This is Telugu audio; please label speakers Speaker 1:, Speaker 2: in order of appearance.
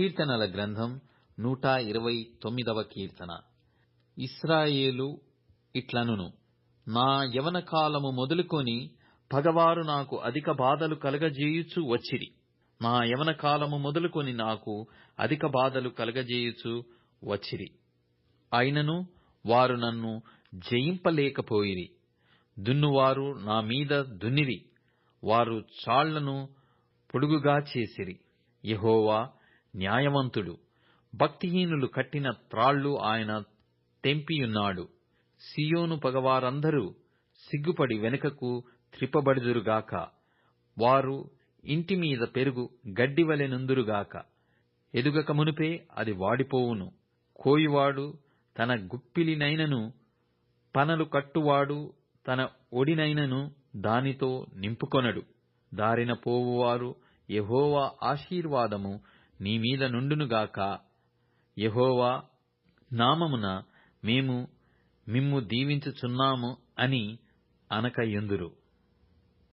Speaker 1: కీర్తనల గ్రంథం నూట ఇరవై తొమ్మిదవ కీర్తన. ఇస్రాయేలు ఇట్లనును నా యవన కాలము మొదలుకొని పగవారు నాకు అధిక బాధలు కలగజేయుచు వచ్చిరి. నా యవన కాలము మొదలుకొని నాకు అధిక బాధలు కలగజేయుచు వచ్చిరి. అయినను వారు నన్ను జయింపలేకపోయిరి. దున్నువారు నా మీద దున్నిరి. వారు చాళ్ళను పొడుగుగా చేసిరి. యహోవా న్యాయవంతుడు. భక్తిహీనులు కట్టిన త్రాళ్ళు ఆయన తెంపియున్నాడు. సియోను పగవారందరూ సిగ్గుపడి వెనుకకు త్రిప్పబడుదురుగాక. వారు ఇంటి మీద పెరుగు గడ్డివలె నుందురుగాక. ఎదుగక మునుపే అది వాడిపోవును. కోయివాడు తన గుప్పిలినైనను పనలు కట్టువాడు తన ఒడినైనను దానితో నింపుకొనడు. దారిన పోవువారు యెహోవా ఆశీర్వాదము నీ మీద నుండునుగాక యెహోవా నామమున మేము మిమ్ము దీవించుచున్నాము అని అనకయుందురు